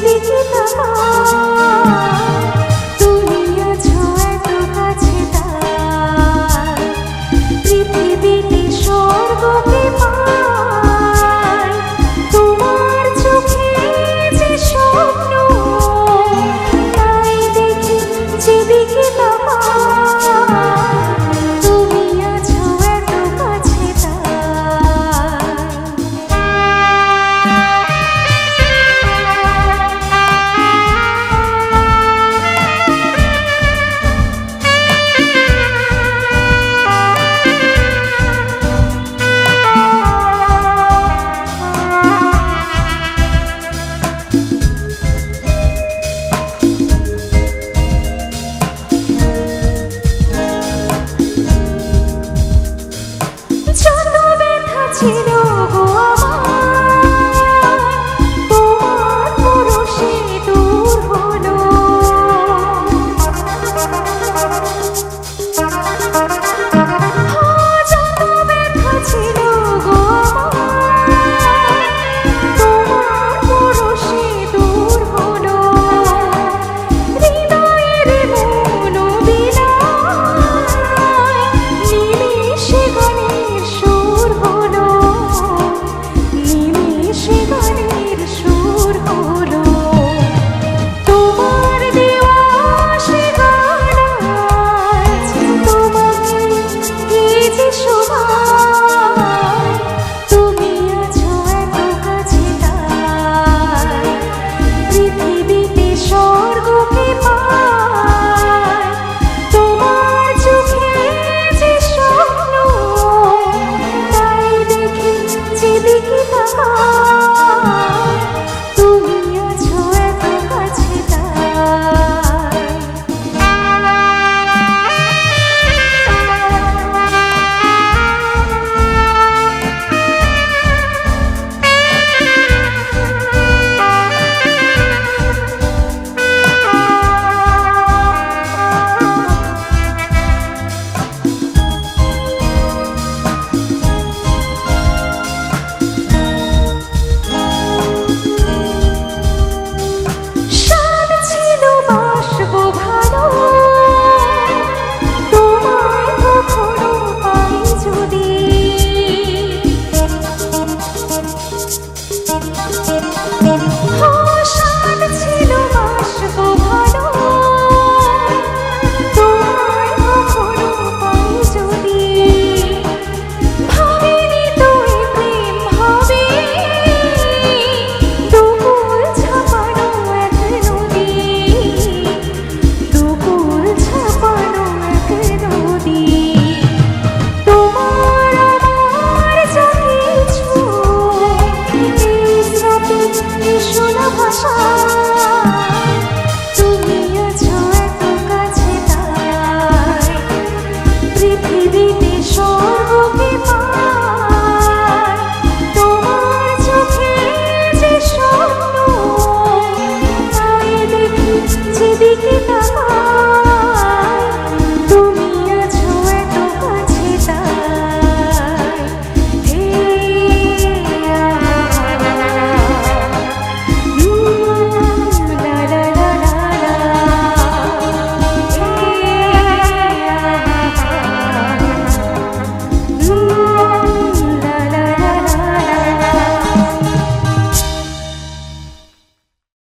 দিকে তুলিয়াছো এত কাছে তার। পৃথিবীতে স্বর্গতে Bye. দিকে তাকা